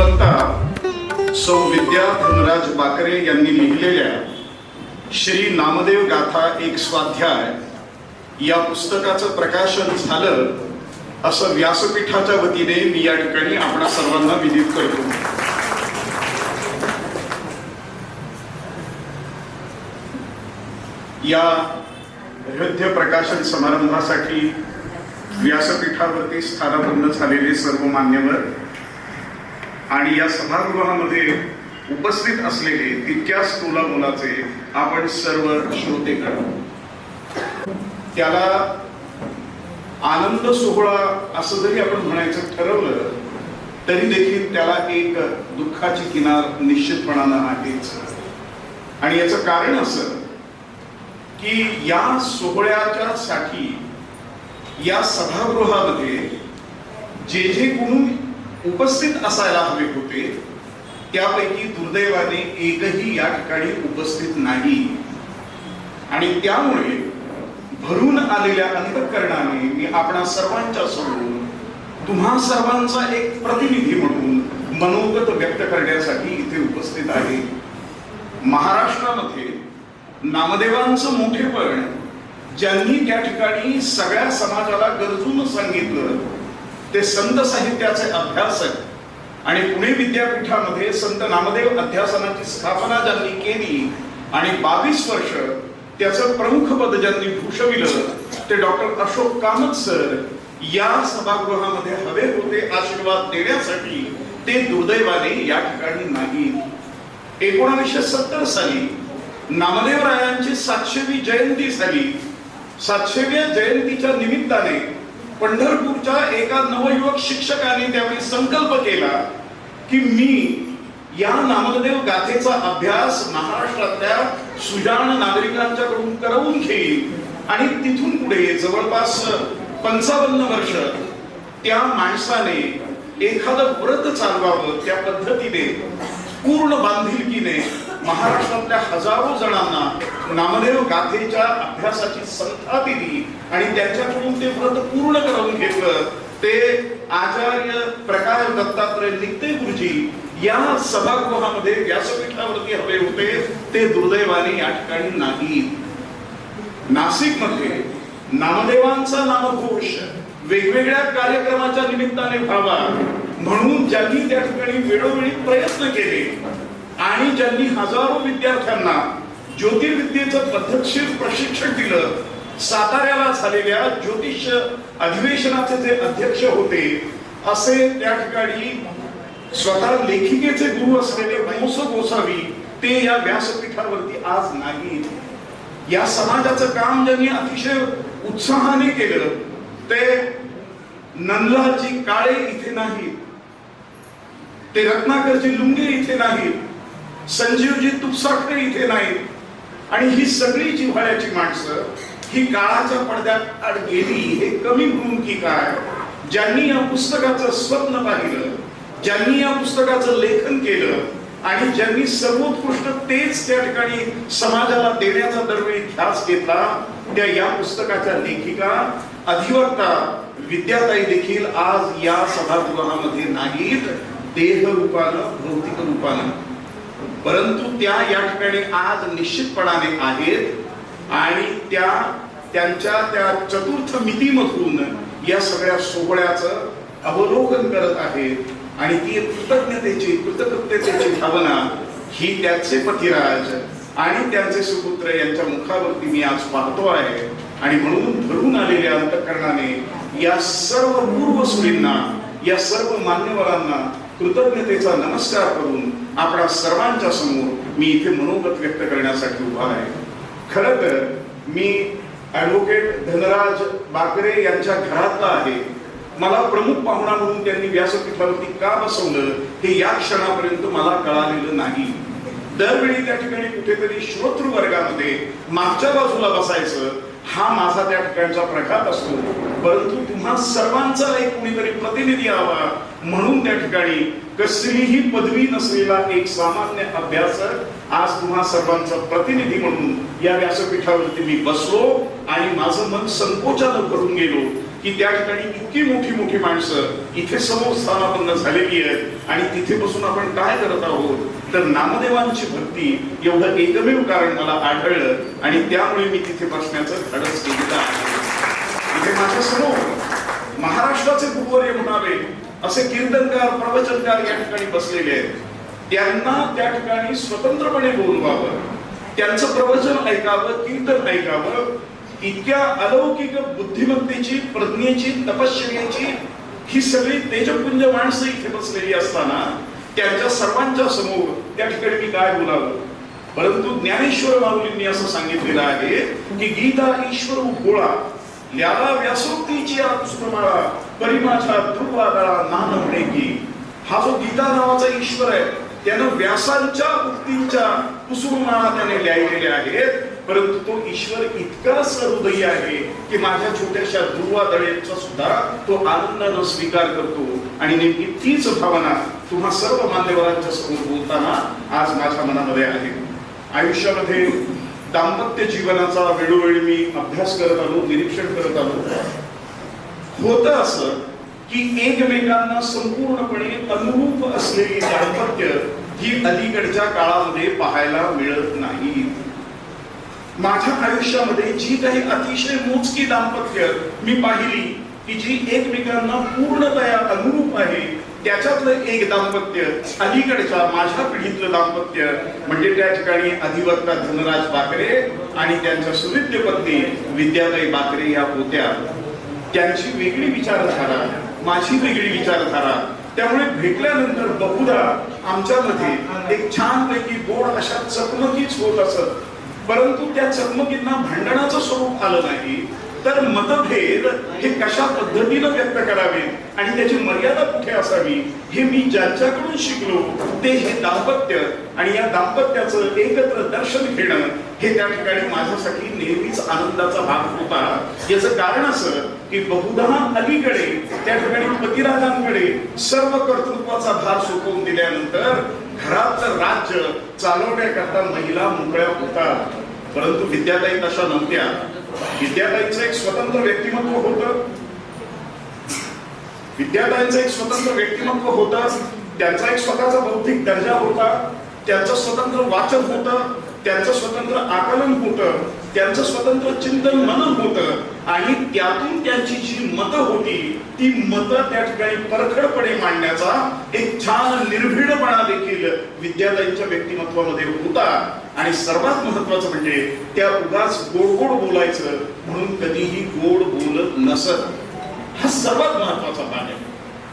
अधिवक्ता सौ विद्या धनराज बाकरे यांनी लिहिलेल्या श्री नामदेव गाथा एक स्वाध्याय या पुस्तकाचं प्रकाशन झालं असं व्यासपीठाच्या वतीने मी या ठिकाणी आपणा सर्वांना विदित करतो. या हृदय प्रकाशन समारंभासाठी व्यासपीठावरती स्थानापन्न झालेले सर्व मान्यवर आणि या सभागृहामध्ये उपस्थित असलेले तितक्याच टोला मुलाचे आपण सर्व श्रोतेगण त्याला आनंद सोहळा असं जरी आपण म्हणायचं ठरवलं तरी देखील त्याला एक दुःखाची किनार निश्चितपणानं आहेच. आणि याचं कारण असं की या सोहळ्याच्या साठी या सभागृहामध्ये जे जे गुण उपस्थित असायला हवे होते. त्यापैकी दुर्दैवाने एकही या ठिकाणी उपस्थित नाही. आणि त्यामुळे भरून आलेल्या अंतकरणाने मी आपणा सर्वांच्या समोर तुम्हा सर्वांचा एक प्रतिनिधी म्हणून मनोगत व्यक्त करण्यासाठी इथे उपस्थित आहे. महाराष्ट्रामध्ये नामदेवांचं मोठेपण ज्यांनी त्या ठिकाणी सगळ्या समाजाला गरजून सांगितलं ते संत साहित्याचे अभ्यासक आणि पुणे विद्यापीठामध्ये संत नामदेव अध्यासनाची स्थापना ज्यांनी केली आणि बावीस वर्ष त्याचं प्रमुख पद ज्यांनी भूषविलं ते डॉक्टर अशोक कामत सर या सभागृहामध्ये हवे होते आशीर्वाद देण्यासाठी ते दुर्दैवाने या ठिकाणी नाही एकोणावीसशे सत्तर साली नामदेवरायांची सातशेवी जयंती झाली. सातशेव्या जयंतीच्या निमित्ताने पंढरपूरच्या एका नवयुवक शिक्षकाने त्यावेळी संकल्प केला की मी या नामदेव गाथेचा अभ्यास महाराष्ट्रातल्या सुजाण नागरिकांच्याकडून करवून घेईल आणि तिथून पुढे जवळपास पंचावन्न वर्ष त्या माणसाने एखादं व्रत चालवावं त्या पद्धतीने पूर्ण बांधिलकीने महाराष्ट्रातल्या हजारो जणांना नामदेव गाथेच्या अभ्यासाची संथा दिली. आणि त्यांच्याकडून ते व्रत पूर्ण करून घेतलं. ते आचार्य प्रकाश दत्तात्रय नित्ते गुरुजी या सभागृहामध्ये व्यासपीठावरती हवे होते. ते दुर्दैवाने या ठिकाणी नाही नाशिकमध्ये नामदेवांचा नामघोष वेगवेगळ्या कार्यक्रमाच्या निमित्ताने व्हावा म्हणून ज्यांनी त्या ठिकाणी वेळोवेळी प्रयत्न केले आणि ज्यांनी हजारो विद्यार्थ्यांना ज्योतिर्विद्येचं पद्धतशीर प्रशिक्षण दिलं साताऱ्याला झालेल्या ज्योतिष अधिवेशनाचे जे अध्यक्ष होते असे त्या ठिकाणी स्वतः लेखिकेचे गुरु असलेले मोस गोसावी ते या व्यासपीठावरती आज नाही या समाजाचं काम ज्यांनी अतिशय उत्साहाने केलं ते नंदलालजी काळे इथे नाही ते रत्नाकरजी लुंगे इथे नाहीत. संजीवजी तुपसाखरे इथे नाही आणि ही सगळी जिव्हाळ्याची माणसं ही काळाच्या पडद्यात आड गेली हे कमी म्हणून की काय? ज्यांनी या पुस्तकाचं स्वप्न पाहिलं ज्यांनी या पुस्तकाचं लेखन केलं आणि ज्यांनी सर्वोत्कृष्ट तेच त्या ठिकाणी समाजाला देण्याचा दरवेळी ध्यास घेतला त्या या पुस्तकाच्या लेखिका अधिवक्ता विद्याताई देखील आज या सभागृहामध्ये नाहीत. देह रूपानं भौतिक रूपानं परंतु त्या या ठिकाणी आज निश्चितपणाने आहेत आणि त्या त्यांच्या त्या चतुर्थ मितीमधून या सगळ्या सोहळ्याचं अवलोकन करत आहेत आणि ती कृतज्ञतेची कृतज्ञतेची भावना ही त्याचे पतिराज आणि त्यांचे सुपुत्र यांच्या मुखावरती मी आज पाहतो आहे. आणि म्हणून भरून आलेल्या अंतकरणाने या सर्व पूर्वसुरींना या सर्व मान्यवरांना कृतज्ञतेचा नमस्कार करून आपणा सर्वांच्या समोर मी इथे मनोगत व्यक्त करण्यासाठी उभा आहे. खर तर मी ऍडव्होकेट धनराज बाकरे यांच्या घरातला आहे. मला प्रमुख पाहुणा म्हणून त्यांनी व्यासपीठावरती का बसवलं हे या क्षणापर्यंत मला कळालेलं नाही. दरवेळी त्या ठिकाणी कुठेतरी श्रोतृ वर्गामध्ये मागच्या बाजूला बसायचं हा माझा त्या ठिकाणचा प्रघात असतो. परंतु तुम्हा सर्वांचा एक कुणीतरी प्रतिनिधी हवा म्हणून त्या ठिकाणी कसलीही पदवी नसलेला एक सामान्य अभ्यासक आज तुम्हा सर्वांचा प्रतिनिधी म्हणून या व्यासपीठावरती मी बसलो आणि माझं मन संकोचानं करून गेलो की त्या ठिकाणी इतकी मोठी मोठी माणसं इथे समोर स्थानापन्न झालेली आहेत आणि तिथे बसून आपण काय करत आहोत? तर नामदेवांची भक्ती एवढं एकमेव कारण मला आढळलं आणि त्यामुळे मी तिथे बसण्याचं धडस केलेलं आहे. इथे माझ्यासमोर महाराष्ट्राचे गुरुवर्य म्हणावे असे कीर्तनकार प्रवचनकार या ठिकाणी बसलेले आहेत. त्यांना त्या ठिकाणी स्वतंत्रपणे बोलवावं त्यांचं प्रवचन ऐकावं कीर्तन ऐकावं इतक्या अलौकिक बुद्धिमत्तेची प्रज्ञेची तपश्चर्याची ही सगळी तेजपुंज माणसं इथे बसलेली असताना त्यांच्या सर्वांच्या समोर त्या ठिकाणी मी काय बोलावं? परंतु ज्ञानेश्वर माऊलींनी असं सांगितलेलं आहे की गीता ईश्वर गोळा याला व्यासोक्तीची पुष्पमाळा परिमाच्या दुर्वादळा नान म्हणे की हा जो गीता नावाचा ईश्वर आहे त्यानं व्यासांच्या उक्तींच्या कुसुमाळा त्याने लिहिलेल्या आहेत परंतु तो ईश्वर इतका सहृदयी आहे की माझ्या छोट्याशा दुर्वादळेचा सुद्धा तो आनंदानं स्वीकार करतो आणि नेमकी तीच भावना तुम्हा सर्व मान्यवरांच्या समोर बोलताना आज माझ्या मनामध्ये आहे. आयुष्यामध्ये दाम्पत्य जीवनाचा वेळोवेळी मी अभ्यास करत आलो निरीक्षण करत आलो. होत असं की एकमेकांना संपूर्णपणे अनुरूप असलेली दाम्पत्य ही अलीकडच्या काळामध्ये पाहायला मिळत नाही. माझ्या आयुष्यामध्ये जी काही अतिशय मोजकी दाम्पत्य मी पाहिली की जी एकमेकांना पूर्णतया अनुरूप आहे त्याच्यातलं एक दाम्पत्य अलीकडच्या माझ्या पिढीतलं दाम्पत्य म्हणजे त्या ठिकाणी अधिवक्ता धनराज बाकरे आणि त्यांच्या सुविद्य पत्नी विद्याताई बाकरे या होत्या. त्यांची वेगळी विचारधारा माझी वेगळी विचारधारा. त्यामुळे भेटल्यानंतर बहुधा आमच्यामध्ये एक छानपैकी गोड अशा चकमकीच होत असत. परंतु त्या चकमकींना भांडणाचं स्वरूप आलं नाही. तर मतभेद हे कशा पद्धतीनं व्यक्त करावे आणि त्याची मर्यादा कुठे असावी हे मी ज्यांच्याकडून शिकलो ते हे दाम्पत्य आणि या दाम्पत्याचं एकत्र दर्शन घेणं हे त्या ठिकाणी माझ्यासाठी नेहमीच आनंदाचा भाग होता. याचं कारण असं की बहुधा अलीकडे त्या ठिकाणी पतिराजांकडे सर्व कर्तृत्वाचा भार सोपवून दिल्यानंतर घराचं राज्य चालवण्याकरता महिला मोकळ्या होतात. परंतु विद्याताई तशा नव्हत्या. विद्याताईचं एक स्वतंत्र व्यक्तिमत्व होतं. विद्याताईंचं एक स्वतंत्र व्यक्तिमत्व होतं. त्यांचा एक स्वतःचा बौद्धिक दर्जा होता. त्यांचं स्वतंत्र वाचन होतं. त्यांचं स्वतंत्र आकलन होतं. त्यांचं स्वतंत्र चिंतन मनन होतं. आणि त्यातून त्यांची जी मतं होती ती मतं त्या ठिकाणी परखडपणे मांडण्याचा एक छान निर्भीडपणा देखील विद्याताईंच्या व्यक्तिमत्वामध्ये होता. आणि सर्वात महत्वाचं म्हणजे त्या उगाच गोड गोड बोलायचं म्हणून कधीही गोड बोलत नसत. हा सर्वात महत्त्वाचा भाग आहे.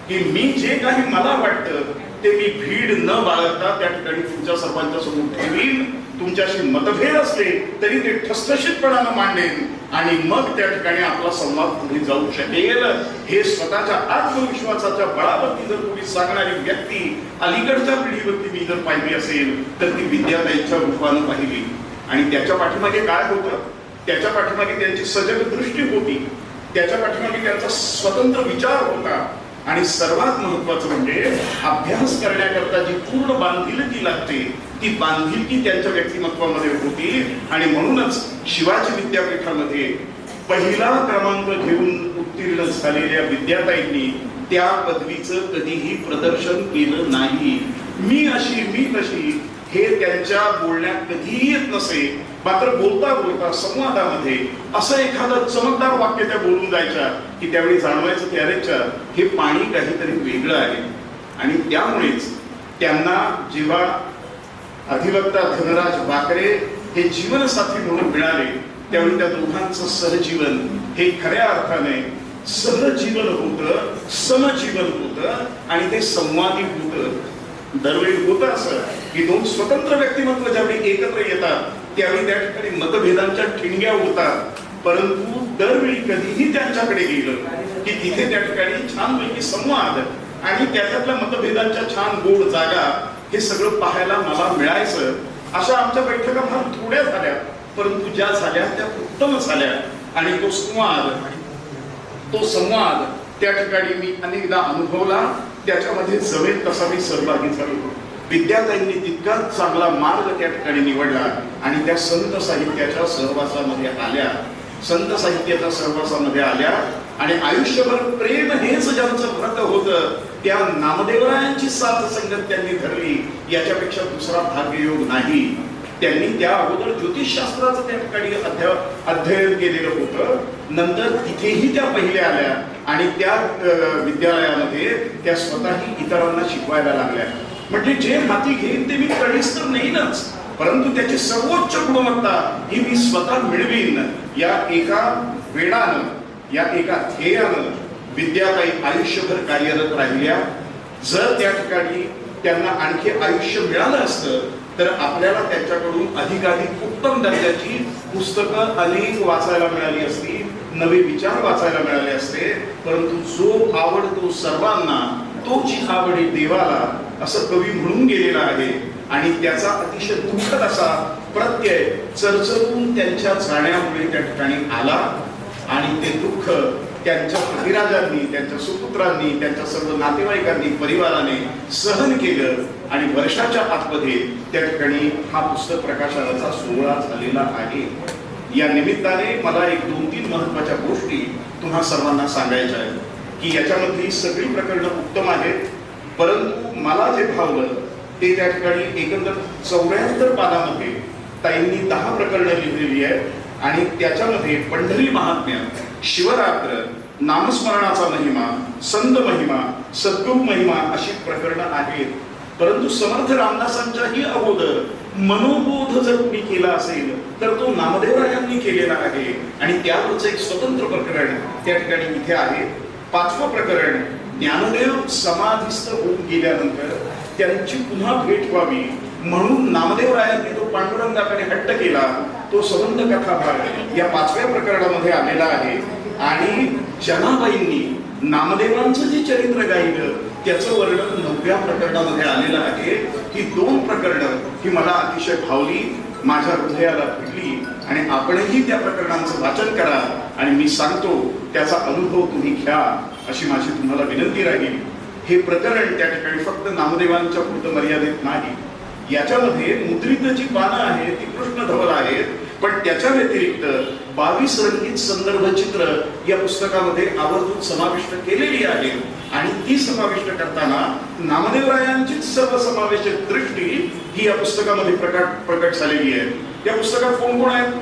की मी जे काही मला वाटतं ते मी भीड न बाळगता त्या ठिकाणी तुमच्या सर्वांच्या समोर ठेवीन. तुमच्याशी मतभेद असले तरी ते ठसठशीतपणानं मांडेन. आणि मग त्या ठिकाणी आपला संवाद पुढे जाऊ शकेल. हे स्वतःच्या आत्मविश्वासाच्या बळावरती जर कोणी सांगणारी व्यक्ती अलीकडच्या पिढीवरती मी जर पाहिली असेल तर ती विद्यालयाच्या रूपानं पाहिली. आणि त्याच्या पाठीमागे काय होतं? त्याच्या पाठीमागे त्यांची सजग दृष्टी होती. त्याच्या पाठीमागे त्यांचा स्वतंत्र विचार होता. आणि सर्वात महत्वाचं म्हणजे अभ्यास करण्याकरता जी पूर्ण बांधिलकी लागते ती बांधिलकी त्यांच्या व्यक्तिमत्वामध्ये होती आणि म्हणूनच शिवाजी विद्यापीठामध्ये पहिला क्रमांक घेऊन उत्तीर्ण झालेल्या विद्याताईंनी त्या पदवीचं कधीही प्रदर्शन केलं नाही. मी अशी मी तशी हे त्यांच्या बोलण्यात कधीही येत नसे मात्र बोलता बोलता संवादामध्ये असं एखादं चमकदार वाक्य त्या बोलून जायच्या की त्यावेळी जाणवायचं की अरेच्या हे पाणी काहीतरी वेगळं आहे. आणि त्यामुळेच त्यांना जेव्हा अधिवक्ता धनराज बाकरे हे जीवनसाथी म्हणून मिळाले. त्यावेळी त्या दोघांचं सहजीवन हे खऱ्या अर्थाने सहजीवन होतं समजीवन होत आणि ते संवादी होत. दरवेळी होत असं की दोन स्वतंत्र व्यक्तिमत्व ज्यावेळी एकत्र येतात त्यावेळी त्या ठिकाणी मतभेदांच्या ठिणग्या होतात. परंतु दरवेळी कधीही त्यांच्याकडे गेलं की तिथे त्या ठिकाणी छानपैकी संवाद आणि त्याच्यातल्या मतभेदांच्या छान गोड जागा हे सगळं पाहायला मला मिळायचं. अशा आमच्या बैठका फार थोड्या झाल्या परंतु ज्या झाल्या त्या उत्तम झाल्या. आणि तो संवाद तो संवाद त्या ठिकाणी मी अनेकदा अनुभवला. त्याच्यामध्ये जमेल तसा मी सहभागी झालो. विद्यार्थ्यांनी तितकाच चांगला मार्ग त्या ठिकाणी निवडला आणि त्या संत साहित्याच्या सहवासामध्ये आल्या. संत साहित्याच्या सहवासामध्ये आल्या आणि आयुष्यभर प्रेम हेच ज्यांचं व्रत होतं त्या नामदेवरायांची साथ संगत त्यांनी धरली याच्यापेक्षा दुसरा भाग्ययोग नाही. त्यांनी त्या अगोदर ज्योतिषशास्त्राचं त्या ठिकाणी अध्ययन केलेलं होतं. नंतर तिथेही त्या पहिल्या आल्या आणि त्या विद्यालयामध्ये त्या स्वतःही इतरांना शिकवायला लागल्या. म्हणजे जे हाती घेईन ते मी कळीस तर नेईनच परंतु त्याची सर्वोच्च गुणवत्ता ही मी स्वतः मिळवीन. या एका वेडानं या एका ध्येयानं विद्याताई आयुष्यभर कार्यरत राहिल्या. जर त्या ठिकाणी त्यांना आणखी आयुष्य मिळालं असतं तर आपल्याला त्यांच्याकडून अधिकाधिक उत्तम दर्जाची पुस्तकं अनेक वाचायला मिळाली असती नवे विचार वाचायला मिळाले असते. परंतु जो आवडतो सर्वांना तो जी आवडी देवाला असं कवी म्हणून गेलेला आहे. आणि त्याचा अतिशय दुःखद असा प्रत्यय चरचरून त्यांच्या जाण्यामुळे त्या ठिकाणी आला. आणि ते दुःख त्यांच्या पृथ्वीराजांनी त्यांच्या सुपुत्रांनी त्यांच्या सर्व नातेवाईकांनी परिवाराने सहन केलं आणि वर्षाच्या आतमध्ये त्या ठिकाणी हा पुस्तक प्रकाशनाचा सोहळा झालेला आहे. या निमित्ताने मला एक दोन तीन महत्त्वाच्या गोष्टी तुम्हा सर्वांना सांगायच्या आहेत की याच्यामधली सगळी प्रकरणं उत्तम आहेत परंतु मला जे भावलं ते त्या ठिकाणी एकंदर चौऱ्याहत्तर पानामध्ये ताईंनी दहा प्रकरणं लिहिलेली आहेत आणि त्याच्यामध्ये पंढरी महात्म्य शिवरात्र नामस्मरणाचा महिमा संत महिमा सद्गुरू महिमा अशी प्रकरणं आहेत. परंतु समर्थ रामदासांच्याही अगोदर मनोबोध जर तुम्ही केला असेल तर तो नामदेवरायांनी केलेला आहे. आणि त्यावरच एक स्वतंत्र प्रकरण त्या ठिकाणी इथे आहे. पाचवं प्रकरण ज्ञानदेव समाधिस्थ होऊन गेल्यानंतर त्यांची पुन्हा भेट व्हावी म्हणून नामदेवरायांनी तो पांडुरंगाकडे हट्ट केला. तो संबंध कथा भाग या पाचव्या प्रकरणामध्ये आलेला आहे. आणि जनाबाईंनी नामदेवांचं जे चरित्र गायलं त्याचं वर्णन नवव्या प्रकरणामध्ये आलेलं आहे. ही दोन प्रकरणं ही मला अतिशय भावली माझ्या हृदयाला भिडली. आणि आपणही त्या प्रकरणांचं वाचन करा आणि मी सांगतो त्याचा अनुभव तुम्ही घ्या अशी माझी तुम्हाला विनंती राहील. हे प्रकरण त्या ठिकाणी फक्त नामदेवांच्या पुरतं मर्यादित नाही. याच्यामध्ये मुद्रित जी पानं आहेत ती कृष्णधवल आहेत पण त्याच्या व्यतिरिक्त बावीस रंगीत संदर्भ चित्र या पुस्तकामध्ये आवर्जून समाविष्ट केलेली आहे. आणि ती समाविष्ट करताना नामदेवरायांचीच सर्वसमावेशक दृष्टी ही या पुस्तकामध्ये प्रकट प्रकट झालेली आहे. या पुस्तकात कोण कोण आहेत?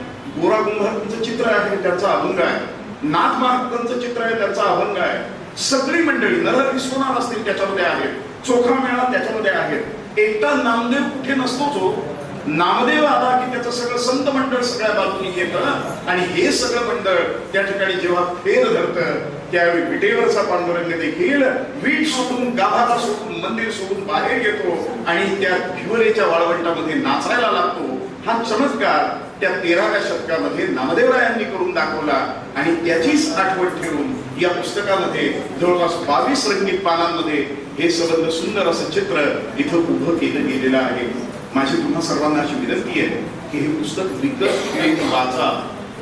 गोरा कुंभारांचं चित्र आहे त्यांचा अभंग आहे. नाथ महाराजांचं चित्र आहे त्यांचा अभंग आहे. सगळी मंडळी नरहर विश्वनाथ असतील त्याच्यामध्ये आहेत. चोखा मेळा त्याच्यामध्ये आहेत. एकटा नामदेव कुठे नसतो जो नामदेव आला की त्याचं सगळं संत मंडळ सगळ्या बाजूनी येतं आणि हे सगळं मंडळ त्या ठिकाणी जेव्हा फेर धरतं त्यावेळी विटेवरचा पांडुरंग देखील वीट सोडून गाभारा सोडून मंदिर सोडून बाहेर येतो आणि त्या भिवरेच्या वाळवंटामध्ये नाचायला लागतो. हा चमत्कार त्या तेराव्या शतकामध्ये नामदेवरायांनी करून दाखवला आणि त्याचीच आठवण ठेवून या पुस्तकामध्ये जवळपास बावीस रंगीत पानांमध्ये हे सबंध सुंदर असं चित्र इथं उभं केलं गेलेलं आहे. माझी तुम्हा सर्वांना अशी विनंती आहे की हे पुस्तक विकत वाचा.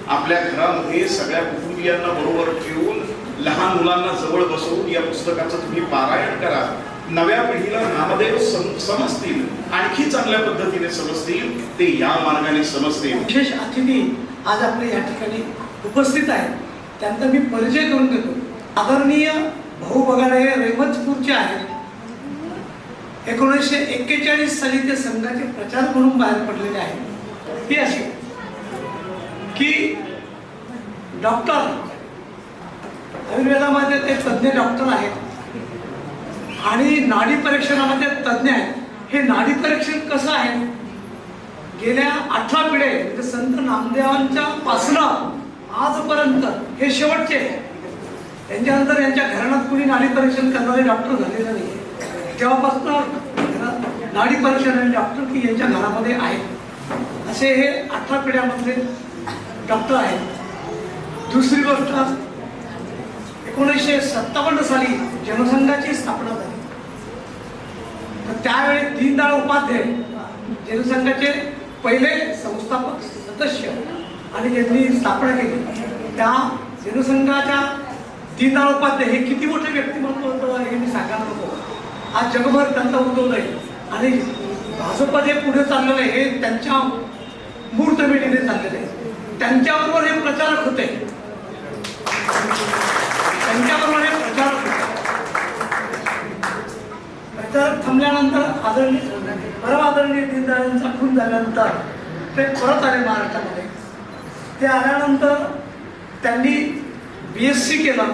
आपल्या घरामध्ये सगळ्या कुटुंबियांना बरोबर ठेवून लहान मुलांना जवळ बसवून या पुस्तकाचं तुम्ही पारायण करा. नव्या पिढीला नामदेव सम- समजतील आणखी चांगल्या पद्धतीने समजतील ते या मार्गाने समजतील. विशेष अतिथी आज आपले या ठिकाणी उपस्थित आहेत. त्यांचा मी परिचय करून देतो. आदरणीय भाऊ बगाडे हे रेमतपूरचे आहेत. एकोणीसशे एक्केचाळीस साली ते संघाचे प्रचार म्हणून बाहेर पडलेले आहेत. ती अशी की डॉक्टर आयुर्वेदामध्ये ते तज्ज्ञ डॉक्टर आहेत. आणि नाडी परीक्षणामध्ये तज्ज्ञ आहेत. हे नाडी परीक्षण कसं आहे? गेल्या अठरा पिढे म्हणजे संत नामदेवांच्या पासनं आजपर्यंत हे शेवटचे. त्यांच्यानंतर यांच्या घराण्यात कुणी नाडी परीक्षण करणारे डॉक्टर झालेले नाही तेव्हापासून नाडी परीक्षण आणि डॉक्टर की यांच्या घरामध्ये आहेत. असे हे अठरा पिढ्यामधले डॉक्टर आहेत. दुसरी गोष्ट एकोणीसशे सत्तावन्न साली जनसंघाची स्थापना झाली. तर त्यावेळी दीनदयाळ उपाध्याय जनसंघाचे पहिले संस्थापक सदस्य आणि त्यांनी स्थापना केली. त्या जनसंघाच्या दीनदयाळ उपाध्याय हे किती मोठे व्यक्तिमत्व होतं हे मी सांगायला नको. आज जगभर त्यांचा उद्योग आहे आणि भाजप जे पुढे चाललेलं आहे हे त्यांच्या मूर्त मूर्तमेढीने चाललेलं आहे. त्यांच्याबरोबर हे प्रचारक होते. त्यांच्याबरोबर एक प्रचार थांबल्यानंतर आदरणीय परम आदरणीय दीनदयाळांचा खून झाल्यानंतर ते परत आले महाराष्ट्रामध्ये. ते आल्यानंतर त्यांनी बी एस सी केलं.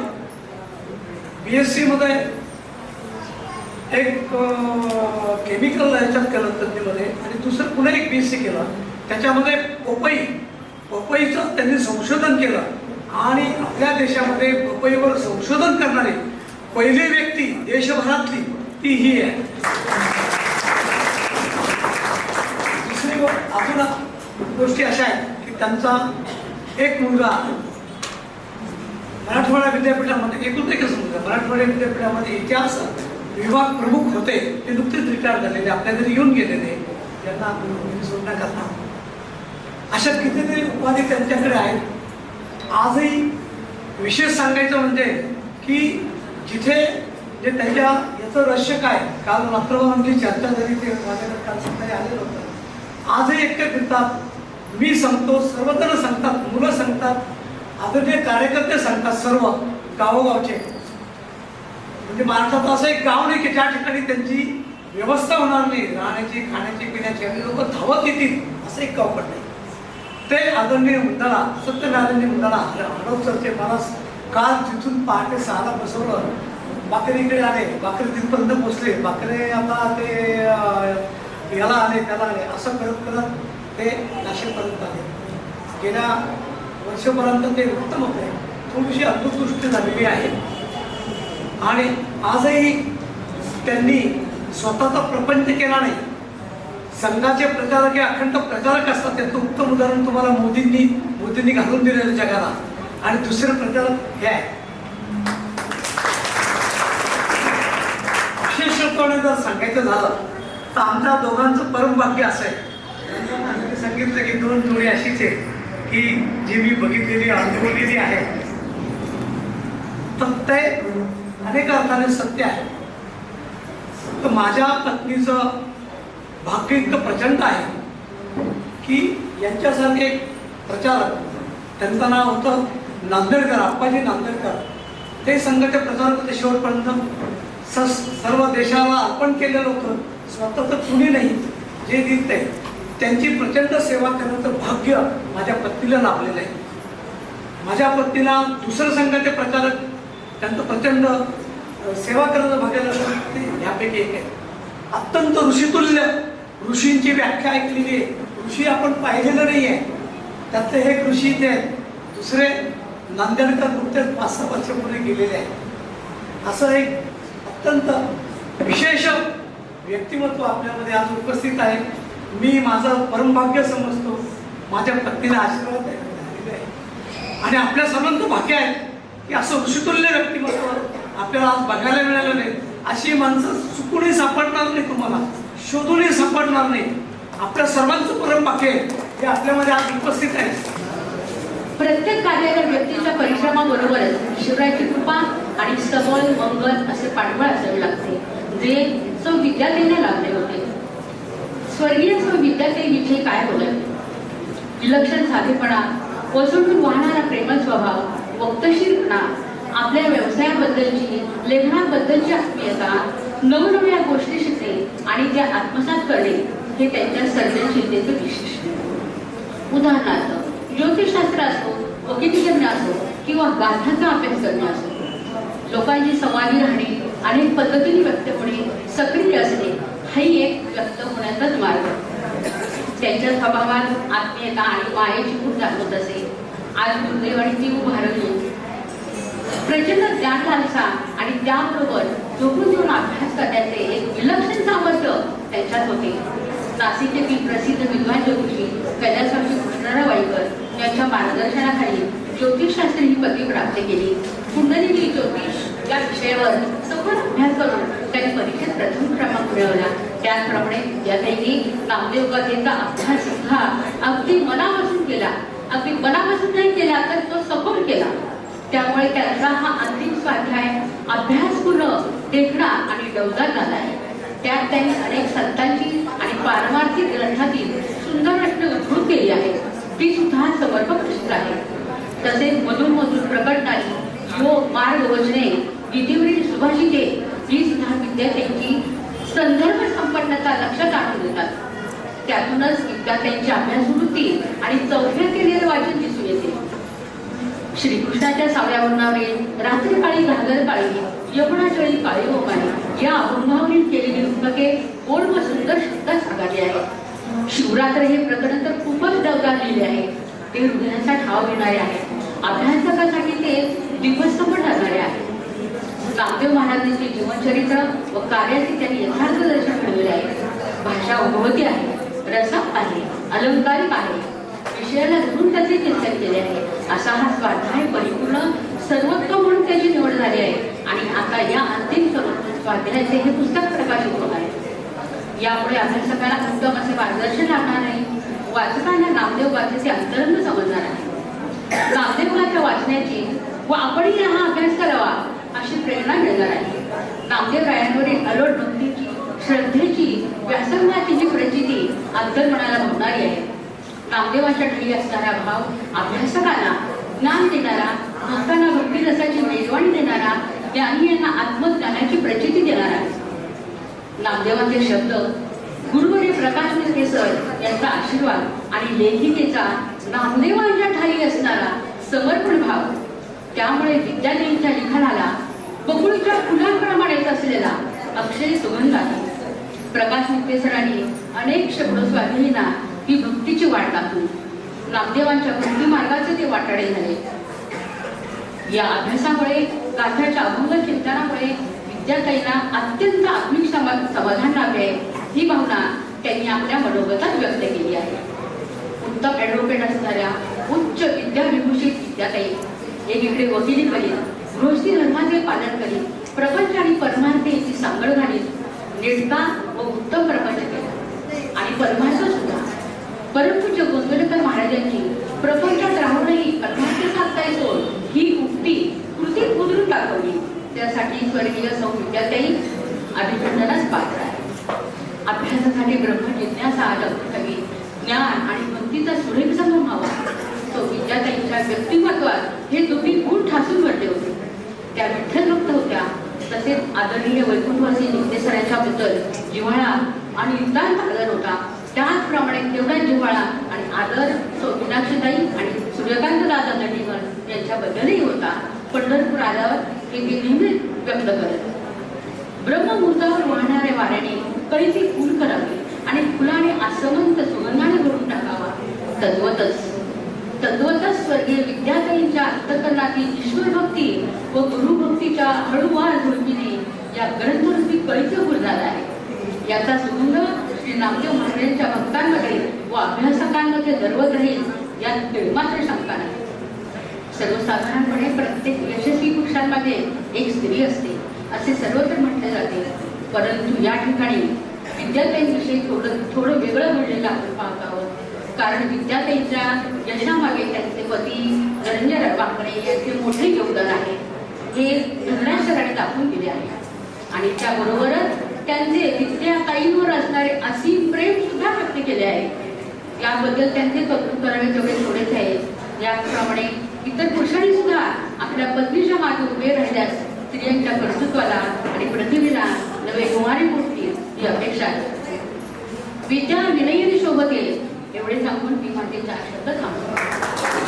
बी एस सीमध्ये एक केमिकल ह्याच्यात केलं तज्ञमध्ये आणि दुसरं पुन्हा एक बी एस सी केलं. त्याच्यामध्ये पपई पपईचं त्यांनी संशोधन केलं. आणि आपल्या देशामध्ये पपईवर संशोधन करणारी पहिली व्यक्ती देशभरातली ती ही आहे. दुसरी अजून गोष्टी अशा आहेत की त्यांचा एक मुलगा मराठवाडा विद्यापीठामध्ये एकूण एकच मुलगा मराठवाडा विद्यापीठामध्ये इतिहास विभाग प्रमुख होते ते नुकतेच रिटायर झालेले आपल्या घरी येऊन गेलेले त्यांना सोडण्या करता. अशा कितीतरी उपाधी त्यांच्याकडे आहेत. आजही विशेष सांगायचं म्हणजे की जिथे जे त्यांच्या याचं रहस्य काय काल रात्रभर आमची चर्चा झाली ते माझ्याकडे काल सकाळी आलेलं होतं. आजही एकटे फिरतात मी सांगतो सर्वजण सांगतात मुलं सांगतात आदरणीय कार्यकर्ते सांगतात सर्व गावोगावचे. म्हणजे महाराष्ट्रात असं एक गाव नाही की ज्या ठिकाणी त्यांची व्यवस्था होणार नाही राहण्याची खाण्याची पिण्याची आणि लोक धावत येतील असं एक गाव पडलं नाही. ते आदरणीय मुंदाला सत्यनारायण मुंदाला हडप सरचे मला काल तिथून पहाटे सहाला बसवलं बाकरीकडे आले बाकरी तिथपर्यंत पोचले. बाकरे आता ते याला आले त्याला आले असं करत करत ते नाशिकपर्यंत आले. गेल्या वर्षपर्यंत ते उत्तम होते. थोडीशी अद्भुतदृष्टी झालेली आहे. आणि आजही त्यांनी स्वतःचा प्रपंच केला नाही. संघाचे प्रचारक हे अखंड प्रचारक असतात. त्याचं उत्तम उदाहरण तुम्हाला मोदींनी मोदींनी घालून दिलेलं जगाला. आणि दुसरे प्रचारक हे आहे. विशेषत्वाने जर सांगायचं झालं तर आमच्या दोघांचं परमभाग्य असं आहे. मी सांगितलं की दोन जोडी अशीच आहे की जी मी बघितलेली अनुभवलेली आहे. तर ते अनेक अर्थाने सत्य आहे. तर माझ्या पत्नीचं भाग्य इतकं प्रचंड आहे की यांच्यासारखे प्रचारक त्यांचं नाव होतं नांदेडकर आप्पाजी नांदेडकर. ते संघाचे प्रचारक होते शेवटपर्यंत स सर्व देशाला अर्पण केलेलं होतं. स्वतः तर कुणी नाही जे दिसते त्यांची प्रचंड सेवा करण्याचं भाग्य माझ्या पत्नीला लाभलेलं आहे. माझ्या पत्नीला दुसरं संघाचे प्रचारक त्यांचं प्रचंड सेवा करण्याचं भाग्य लाभलं ते ह्यापैकी एक आहे. अत्यंत ऋषितुल्य ऋषींची व्याख्या ऐकलेली आहे. ऋषी आपण पाहिलेलं नाही आहे त्यातले हे कृषी ऋषी दुसरे नांदेडकर नुकतेच पाच सहा वर्षापूर्वी गेलेले आहेत. असं एक अत्यंत विशेष व्यक्तिमत्व आपल्यामध्ये आज उपस्थित आहे. मी माझं परमभाग्य समजतो. माझ्या पत्नीला आशीर्वाद आहे. आणि आपल्या समंत भाग्य आहे की असं ऋषितुल्य व्यक्तिमत्व आपल्याला आज बघायला मिळालं नाही. अशी माणसं चुकूनही सापडणार नाही तुम्हाला. शोधूनही सापडणार नाही. आपल्या सर्वांचं परम भाग्य आहे. हे आपल्यामध्ये आज उपस्थित आहे. प्रत्येक कार्यकर व्यक्तीच्या परिश्रमाबरोबरच शिवरायाची कृपा आणि सबल मंगल असे पाठबळ असावे लागते. जे सौ विद्यार्थ्यांना लाभले होते. स्वर्गीय सौ विषयी काय बोलत विलक्षण साधेपणा ओसंडून वाहणारा प्रेमळ स्वभाव वक्तशीरपणा आपल्या व्यवसायाबद्दलची लेखनाबद्दलची आत्मीयता नवनव्या गोष्टी आणि त्या आत्मसात करणे हे त्यांच्या सर्जनशीलतेचे विशिष्ट. उदाहरणार्थ ज्योतिषशास्त्र असो वकिलीकरण असो किंवा गाथाचा अभ्यास करणे असो लोकांची संवादी राहणे अनेक पद्धतीने व्यक्त होणे सक्रिय असणे हाही एक व्यक्त होण्याचाच मार्ग. त्यांच्या स्वभावात आत्मीयता आणि मायेची खूप दाखवत असे. आज गुरुदेव आणि ती उभारली. प्रचंड ज्ञान लालसा आणि त्याबरोबर झोपून देऊन अभ्यास करण्याचे एक विलक्षण सामर्थ्य त्यांच्यात होते. नाशिकतील प्रसिद्ध विद्वान ज्योतिषी कैलासवासी कृष्णराव वाईकर यांच्या मार्गदर्शनाखाली ज्योतिषशास्त्र ही पदवी प्राप्त केली. कुंडलिनी ज्योतिष या विषयावर सखोल अभ्यास करून त्यांनी परीक्षेत प्रथम क्रमांक मिळवला. त्याचप्रमाणे विद्यार्थ्यांनी नामदेव कथेचा अभ्यास सुद्धा अगदी मनापासून केला. अगदी मनापासून नाही केला तर तो सखोल केला. त्यामुळे त्यांचा हा अंतिम स्वाध्याय अभ्यासपूर्ण देखणा आणि डौलदार झाला आहे. त्यात त्यांनी अनेक संतांची आणि पारमार्थिक ग्रंथातील सुंदर रचना उद्धृत केली आहे ती सुद्धा समर्पक पुस्तक आहे तसेच मधून मधून प्रकटणारी योग मार्ग वचने गीतेवरील सुभाषिते ही सुद्धा विद्यार्थ्यांची संदर्भ संपन्नता लक्षात आणून देतात. त्यातूनच विद्यार्थ्यांची अभ्यासवृत्ती आणि चौथ्या केलेलं वाचन दिसून येते. श्रीकृष्णाच्या सावल्या वर्णावरील रात्री काळी घागर काळी यमुनाच्या काळी ओमाने या अभंगावरील केलेली रूपके गोड व सुंदर शब्दात सांगायचे आहे शिवरात्र हे प्रकरण तर खूपच दवदार आहे. ते हृदयाचा ठाव घेणारे आहे. अभ्यासकासाठी ते दिवसभर ठरणारे आहे. नामदेव महाराजांचे जीवनचरित्र व कार्याचे त्यांनी यथार्थ दर्शन घडवले आहे. भाषा उभवती आहे रसाप आहे अलंकारिक आहे. विषयाला धरून त्याचे चिंतन केले आहे? असा हा स्वाध्याय परिपूर्ण सर्वोत्तम म्हणून त्याची निवड झाली आहे. आणि आता या अंतिम स्वरूप स्वाध्यायाचे हे पुस्तक प्रकाशित होत आहे. यामुळे अभ्यासकाला उत्तम असे मार्गदर्शन लागणार नाही वाचकांना नामदेव गाथेचे अंतरंग समजणार आहे. नामदेव गाथा वाचण्याची व आपणही हा अभ्यास करावा अशी प्रेरणा मिळणार आहे. नामदेव रायांवरील अलोट भक्तीची श्रद्धेची व्यासंगाची जी प्रचिती अंतर्मनाला होणारी आहे कामदेवाच्या ठाई असणारा भाव अभ्यासकाला ज्ञान देणारा भक्तांना भक्ती रसाची मेजवानी देणारा ज्ञानी यांना आत्मज्ञानाची प्रचिती देणारा. नामदेवांचे शब्द गुरुवरी प्रकाश केसर यांचा आशीर्वाद आणि लेखिकेचा नामदेवांच्या ठाई असणारा समर्पण भाव. त्यामुळे विद्यादेवींच्या लिखाणाला बकुळीच्या फुलांप्रमाणेच असलेला अक्षय सुगंध आहे. प्रकाश निकेसरांनी अनेक शब्द स्वाधीना ही भक्तीची वाट लागली नामदेवांच्या भक्ती मार्गाचे ते वाटाडे झाले. या अभ्यासामुळे गाथ्याच्या अभंग चिंतनामुळे विद्यार्थ्यांना अत्यंत आत्मिक समाधान लाभले. ही भावना त्यांनी आपल्या मनोगतात व्यक्त केली आहे. उत्तम ऍडव्होकेट असणाऱ्या उच्च विद्याविभूषित विद्याताई एकीकडे वकिली करीत गृहस्थी धर्माचे पालन करीत प्रपंच आणि परमार्थेची सांगड घालीत नेटका व उत्तम प्रपंच केला. आणि परमार्थ सुद्धा. परमपूज्य गोंदवलेकर महाराजांची प्रपंचात राहूनही परमार्थ साधता येतो ही उक्ती कृतीत उतरून दाखवली. त्यासाठी स्वर्गीय सौ विद्यार्थी अभिनंदनास पात्र आहे अभ्यासासाठी ब्रह्म जिज्ञासा लग्नकवी ज्ञान आणि भक्तीचा सुरेख संगम व्हावा तो विद्याताईंच्या व्यक्तिमत्वात हे दोन्ही गुण ठासून पडले होते. त्या विठ्ठल भक्त होत्या. तसेच आदरणीय वैकुंठवासी नित्यबद्दल जिव्हाळा आणि नितांत आदर होता. त्याचप्रमाणे तेवढा जिव्हाळा आणि आदर तो आणि सूर्यकांत दादा दंडीकर यांच्याबद्दलही होता. पंढरपूर आल्यावर हे ते नेहमी व्यक्त करत ब्रह्ममुहूर्तावर वाहणाऱ्या वाऱ्याने कळीची फूल करावी आणि फुलाने आसमंत सुगंधाने भरून टाकावा. तद्वतच तद्वतच स्वर्गीय विद्यार्थ्यांच्या अंतकरणातील ईश्वर भक्ती व गुरुभक्तीच्या हळूवार झुळकीने या ग्रंथरूपी कळीचं फुल झालं आहे. याचा सुगंध नामदेव महाराजांच्या भक्तांमध्ये व अभ्यासकांमध्ये दरवत राहील यात मात्र शंका नाही. सर्वसाधारणपणे प्रत्येक यशस्वी पुरुषांमध्ये एक स्त्री असते असे सर्वत्र म्हटले जाते. परंतु या ठिकाणी विद्यार्थ्यांविषयी थोडं थोडं वेगळं घडलेलं आपण पाहत आहोत. कारण विद्यार्थ्यांच्या यशामागे त्यांचे पती रंजन वाकडे यांचे मोठे योगदान आहे. हे धनराशराने दाखवून दिले आहे. आणि त्याबरोबरच त्यांचे विद्याताईंवर असणारे असीम प्रेम सुद्धा व्यक्त केले आहे. याबद्दल त्यांचे कौतुक करावे तेवढे थोडेच आहे. याप्रमाणे इतर पुरुषांनी सुद्धा आपल्या पत्नीच्या मागे उभे राहिल्यास स्त्रियांच्या कर्तृत्वाला आणि प्रतिभेला नवे कुमारी गोष्टी ही अपेक्षा आहे. विद्या सोबत येईल एवढे सांगून मी माझे चार शब्द थांबतो.